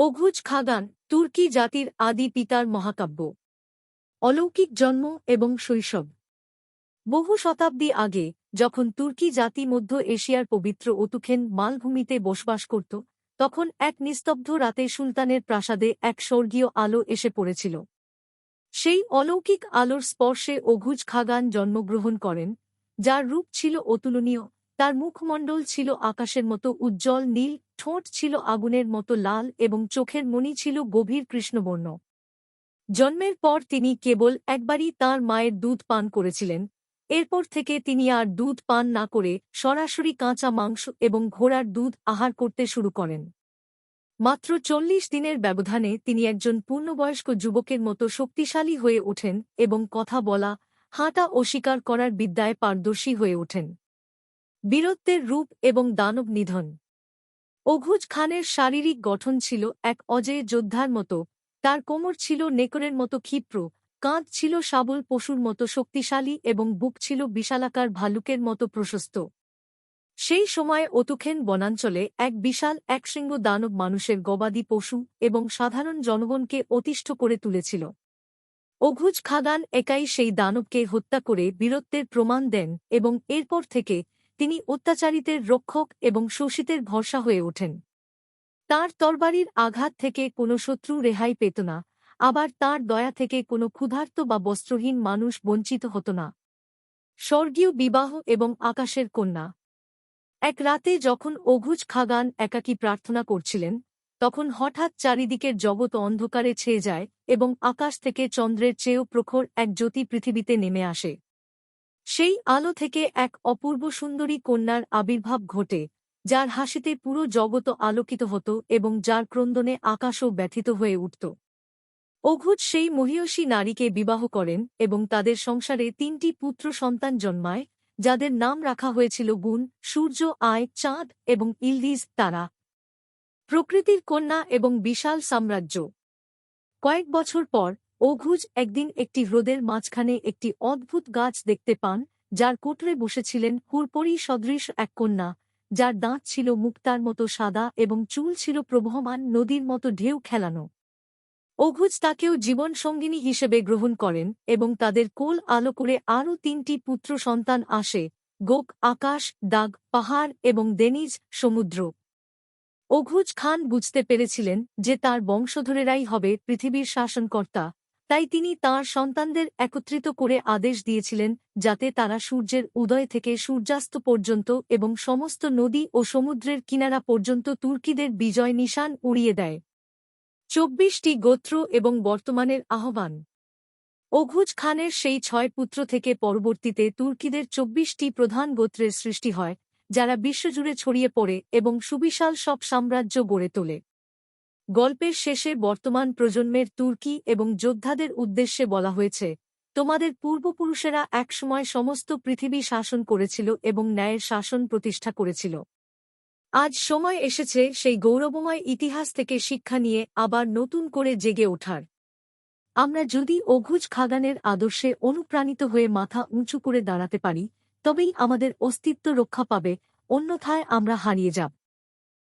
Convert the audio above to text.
অঘুজ khagan তুর্কি জাতির আদি পিতার মহাকাব্য। অলৌকিক জন্ম এবং শৈশব। বহু শতাব্দী আগে, যখন তুর্কি জাতি মধ্য এশিয়ার পবিত্র অতুখেন মালভূমিতে বসবাস করত, তখন এক নিস্তব্ধ রাতে সুলতানের প্রাসাদে এক স্বর্গীয় আলো এসে পড়েছিল। সেই অলৌকিক আলোর স্পর্শে অঘুজ খাগান জন্মগ্রহণ করেন, যার রূপ ছিল অতুলনীয় তার মুখমণ্ডল ছিল আকাশের মতো উজ্জ্বল নীল, ঠোঁট ছিল আগুনের মতো লাল এবং চোখের মণি ছিল গভীর কৃষ্ণবর্ণ। জন্মের পর তিনি কেবল একবারই তাঁর মায়ের দুধ পান করেছিলেন। এরপর থেকে তিনি আর দুধ পান না করে সরাসরি কাঁচা মাংস এবং ঘোড়ার দুধ আহার করতে শুরু করেন। মাত্র চল্লিশ দিনের ব্যবধানে তিনি একজন পূর্ণবয়স্ক যুবকের মতো শক্তিশালী হয়ে ওঠেন এবং কথা বলা, হাঁটা অস্বীকার করার বিদ্যায় পারদর্শী হয়ে ওঠেন। বীরত্বের রূপ এবং দানব নিধন। অঘুজ খানের শারীরিক গঠন ছিল এক অজেয় যোদ্ধার মতো, তার কোমর ছিল নেকরের মতো ক্ষিপ্র, কাঁধ ছিল সাবল পশুর মতো শক্তিশালী এবং বুক ছিল বিশালাকার ভালুকের মতো প্রশস্ত। সেই সময় অতুখেন বনাঞ্চলে এক বিশাল একশৃঙ্গ দানব মানুষের গবাদি পশু এবং সাধারণ জনগণকে অতিষ্ঠ করে তুলেছিল। অঘুজ খাগান একাই সেই দানবকে হত্যা করে বীরত্বের প্রমাণ দেন এবং এরপর থেকে তিনি অত্যাচারিতের রক্ষক এবং শোষিতের ভরসা হয়ে ওঠেন। তার তরবারির আঘাত থেকে কোনো শত্রু রেহাই পেত না, আবার তার দয়া থেকে কোনো ক্ষুধার্ত বা বস্ত্রহীন মানুষ বঞ্চিত হতো না। স্বর্গীয় বিবাহ এবং আকাশের কন্যা। এক রাতে যখন অঘুজ খাগান একাকী প্রার্থনা করছিলেন, তখন হঠাৎ চারিদিকের জগৎ অন্ধকারে ছেয়ে যায় এবং আকাশ থেকে চন্দ্রের চেয়েও প্রখর এক জ্যোতি পৃথিবীতে নেমে আসে। সেই আলো থেকে এক অপূর্ব সুন্দরী কন্যার আবির্ভাব ঘটে, যার হাসিতে পুরো জগৎ আলোকিত হতো এবং যার ক্রন্দনে আকাশও ব্যথিত হয়ে উঠত। অঘুজ সেই মহিয়সী নারীকে বিবাহ করেন এবং তাদের সংসারে তিনটি পুত্র সন্তান জন্মায়, যাদের নাম রাখা হয়েছিল গুণ, সূর্য, আয়, চাঁদ এবং ইলদিজ, তারা। প্রকৃতির কন্যা এবং বিশাল সাম্রাজ্য। কয়েক বছর পর অঘুজ একদিন একটি হ্রদের মাঝখানে একটি অদ্ভুত গাছ দেখতে পান, যার কোটরে বসেছিলেন হুরপরি সদৃশ এক কন্যা, যার দাঁত ছিল মুক্তার মতো সাদা এবং চুল ছিল প্রবহমান নদীর মতো ঢেউ খেলানো। অঘুজ তাকেও জীবন সঙ্গিনী হিসেবে গ্রহণ করেন এবং তাদের কোল আলো করে আরও তিনটি পুত্র সন্তান আসে, গোক, আকাশ, দাগ, পাহাড় এবং দেনিজ সমুদ্র। অঘুজ খান বুঝতে পেরেছিলেন যে তার বংশধরেরাই হবে পৃথিবীর শাসনকর্তা তাই তিনি তার সন্তানদের একত্রিত করে আদেশ দিয়েছিলেন যাতে তারা সূর্যের উদয় থেকে সূর্যাস্ত পর্যন্ত এবং সমস্ত নদী ও সমুদ্রের কিনারা পর্যন্ত তুর্কিদের বিজয় নিশান উড়িয়ে দেয়। চব্বিশটি গোত্র এবং বর্তমানের আহ্বান। অঘুজ খানের সেই ছয় পুত্র থেকে পরবর্তীতে তুর্কিদের চব্বিশটি প্রধান গোত্রের সৃষ্টি হয়, যারা বিশ্বজুড়ে ছড়িয়ে পড়ে এবং সুবিশাল সব সাম্রাজ্য গড়ে তোলে। গল্পের শেষে বর্তমান প্রজন্মের তুর্কি এবং যোদ্ধাদের উদ্দেশ্যে বলা হয়েছে, তোমাদের পূর্বপুরুষেরা একসময় সমস্ত পৃথিবী শাসন করেছিল এবং ন্যায়ের শাসন প্রতিষ্ঠা করেছিল। আজ সময় এসেছে সেই গৌরবময় ইতিহাস থেকে শিক্ষা নিয়ে আবার নতুন করে জেগে ওঠার। আমরা যদি অঘুজ খাগানের আদর্শে অনুপ্রাণিত হয়ে মাথা উঁচু করে দাঁড়াতে পারি, তবেই আমাদের অস্তিত্ব রক্ষা পাবে, অন্যথায় আমরা হারিয়ে যাব।